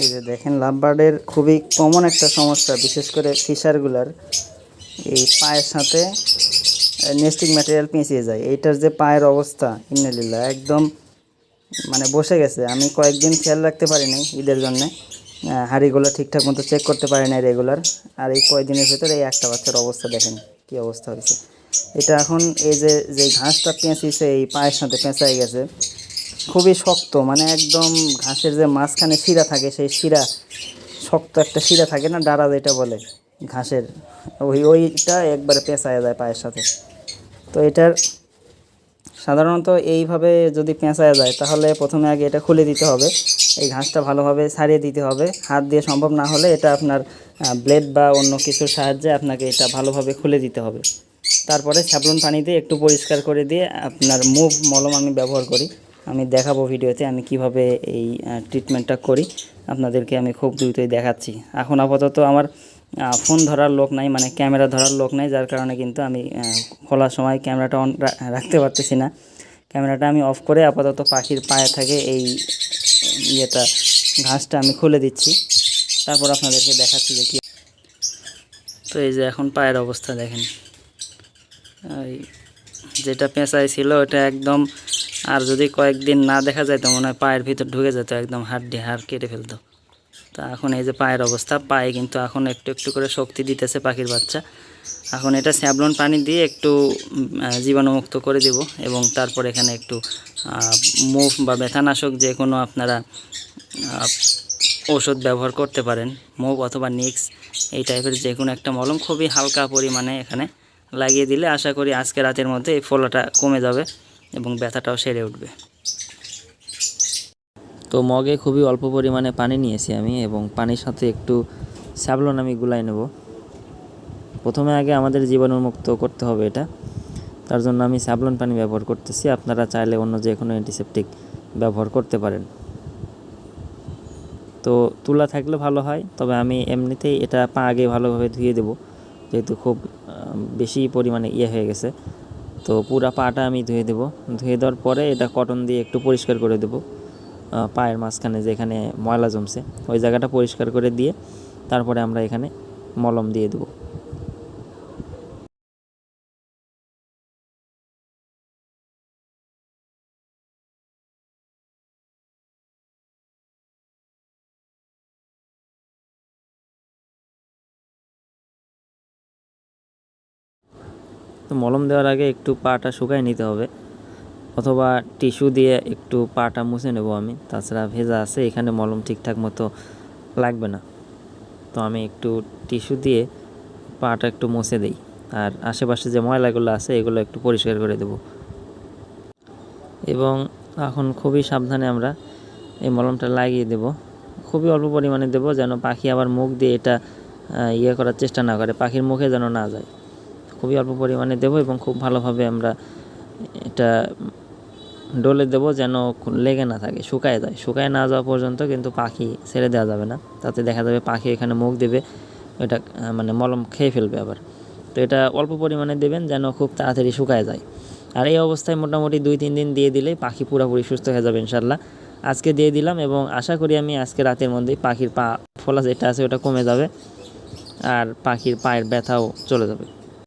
এই যে দেখেন, লাভবার্ডের খুবই কমন একটা সমস্যা, বিশেষ করে ফিশারগুলার। এই পায়ের সাথে নেস্টিং ম্যাটেরিয়াল পেঁচিয়ে যায়। এইটার যে পায়ের অবস্থা ইন্নালিল্লা একদম মানে বসে গেছে। আমি কয়েকদিন খেয়াল রাখতে পারিনি ঈদের জন্যে। হাঁড়িগুলো ঠিকঠাক মতো চেক করতে পারি না রেগুলার আর এই কয়েকদিনের ভেতরে এই একটা বাচ্চার অবস্থা দেখেন, কি অবস্থা হয়েছে। এটা এখন এই যে যে ঘাসটা পেঁচিয়েছে, এই পায়ের সাথে পেঁচাই গেছে খুবই শক্ত মানে একদম ঘাসের যে মাঝখানে শিরা থাকে সেই শিরা শক্ত একটা শিরা থাকে না ডাড়া যেটা বলে ঘাসের। ওই ওইটা একবারে পেঁচায় যায় পায়ের সাথে। তো এটার সাধারণত এইভাবে যদি পেঁচায় যায় তাহলে প্রথমে আগে এটা খুলে দিতে হবে। এই ঘাসটা ভালোভাবে ছাড়িয়ে দিতে হবে। হাত দিয়ে সম্ভব না হলে এটা আপনার ব্লেড বা অন্য কিছুর সাহায্যে আপনাকে এটা ভালোভাবে খুলে দিতে হবে। তারপরে সাবলন পানি দিয়ে একটু পরিষ্কার করে দিয়ে আপনার মুভ মলম আমি ব্যবহার করি। আমি দেখাবো ভিডিওতে আমি কীভাবে এই ট্রিটমেন্টটা করি। আপনাদেরকে আমি খুব দ্রুতই দেখাচ্ছি। এখন আপাতত আমার ফোন ধরার লোক নাই মানে ক্যামেরা ধরার লোক নাই, যার কারণে কিন্তু আমি খোলার সময় ক্যামেরাটা অন রাখতে পারতেছি না। ক্যামেরাটা আমি অফ করে আপাতত পাখির পায়ে থাকে এই ইয়েটা, ঘাসটা আমি খুলে দিচ্ছি। তারপর আপনাদেরকে দেখাচ্ছি কি। তো এই যে এখন পায়ের অবস্থা দেখেন। যেটা পেঁচাই ছিল, ওটা একদম আর যদি কয়েকদিন না দেখা যায় তো মনে হয় পায়ের ভিতর ঢুকে যেত একদম হাড্ডি হাড় কেটে ফেলতো। তা এখন এই যে পায়ের অবস্থা, পায়ে কিন্তু এখন একটু একটু করে শক্তি দিতেছে পাখির বাচ্চা। এখন এটা স্যাবলন পানি দিয়ে একটু জীবাণুমুক্ত করে দেব এবং তারপর এখানে একটু মুভ বা ব্যথানাশক যে কোনো আপনারা ওষুধ ব্যবহার করতে পারেন মুভ অথবা নিক্স, এই টাইপের যে কোনো একটা মলম খুবই হালকা পরিমাণে এখানে লাগিয়ে দিলে আশা করি আজকে রাতের মধ্যে এই ফোলাটা কমে যাবে। এবং ব্যথাটাও সেরে উঠবে। তো মগে খুবই অল্প পরিমাণে পানি নিয়েছি আমি এবং পানির সাথে একটু স্যাবলন আমি গুলাই নেব। প্রথমে আগে আমাদের জীবাণুমুক্ত করতে হবে এটা। তার জন্য আমি স্যাবলন পানি ব্যবহার করতেছি। আপনারা চাইলে অন্য যে কোনো অ্যান্টিসেপটিক ব্যবহার করতে পারেন। তো তুলা থাকলে ভালো হয়, তবে আমি এমনিতেই এটা পা আগে ভালোভাবে ধুয়ে দেব, যেহেতু খুব বেশি পরিমাণে ইয়ে হয়ে গেছে। তো পুরা পাটা আমি ধুয়ে দেবো। ধুয়ে দেওয়ার পরে এটা কটন দিয়ে একটু পরিষ্কার করে দেবো। পায়ের মাঝখানে যেখানে ময়লা জমছে, ওই জায়গাটা পরিষ্কার করে দিয়ে তারপরে আমরা এখানে মলম দিয়ে দেবো। তো মলম দেওয়ার আগে একটু পাটা শুকায় নিতে হবে। অথবা টিস্যু দিয়ে একটু পাটা মুছে নেব আমি। তাছাড়া ভেজা আছে, এখানে মলম ঠিকঠাক মতো লাগবে না। তো আমি একটু টিস্যু দিয়ে পাটা একটু মুছে দিই। আর আশেপাশে যে ময়লাগুলো আছে, এগুলো একটু পরিষ্কার করে দেব। এবং এখন খুবই সাবধানে আমরা এই মলমটা লাগিয়ে দেব। খুবই অল্প পরিমাণে দেব যেন পাখি আবার মুখ দিয়ে এটা ইয়ে করার চেষ্টা না করে, পাখির মুখে যেন না যায়। খুবই অল্প পরিমাণে দেবো এবং খুব ভালোভাবে আমরা এটা ডলে দেবো যেন লেগে না থাকে, শুকায় যায়। শুকায় না যাওয়া পর্যন্ত কিন্তু পাখি ছেড়ে দেওয়া যাবে না। তাতে দেখা যাবে পাখি এখানে মুখ দেবে, এটা মানে মলম খেয়ে ফেলবে আবার। তো এটা অল্প পরিমাণে দেবেন যেন খুব তাড়াতাড়ি শুকায় যায়। আর এই অবস্থায় মোটামুটি দুই, তিন দিন দিয়ে দিলেই পাখি পুরোপুরি সুস্থ হয়ে যাবে ইনশাল্লাহ আজকে দিয়ে দিলাম এবং আশা করি আমি আজকে রাতের মধ্যেই পাখির পা, ফোলা যেটা আছে ওটা কমে যাবে। আর পাখির পায়ের ব্যথাও চলে যাবে।